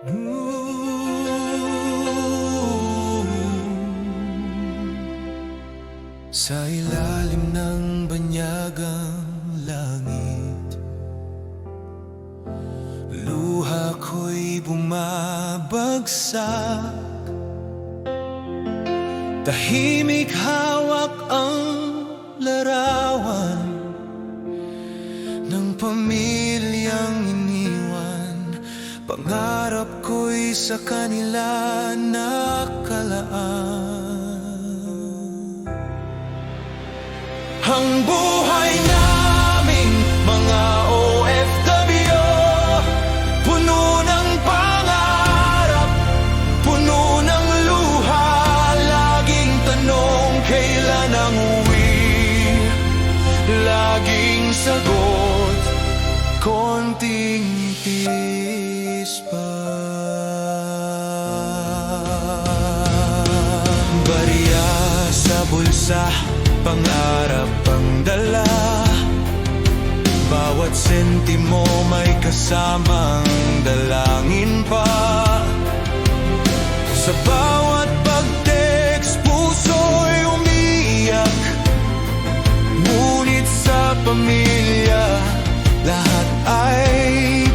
Sa ilalim ng banyagang langit Luha ko'y bumabagsak. Tahimik hawak ang larawan Ng pamilyang iniwan Pangarap ko'y sa kanila nakalaan. Ang buhay naming mga OFW Puno ng pangarap, puno ng luha Laging tanong kailan ang Laging sagot, konting pa Barya sa bulsa, pangarap ang dala. Bawat sentimo may kasamang dalangin pa. Sa bawat pag-text, puso'y umiiyak Ngunit sa pamilya, lahat ay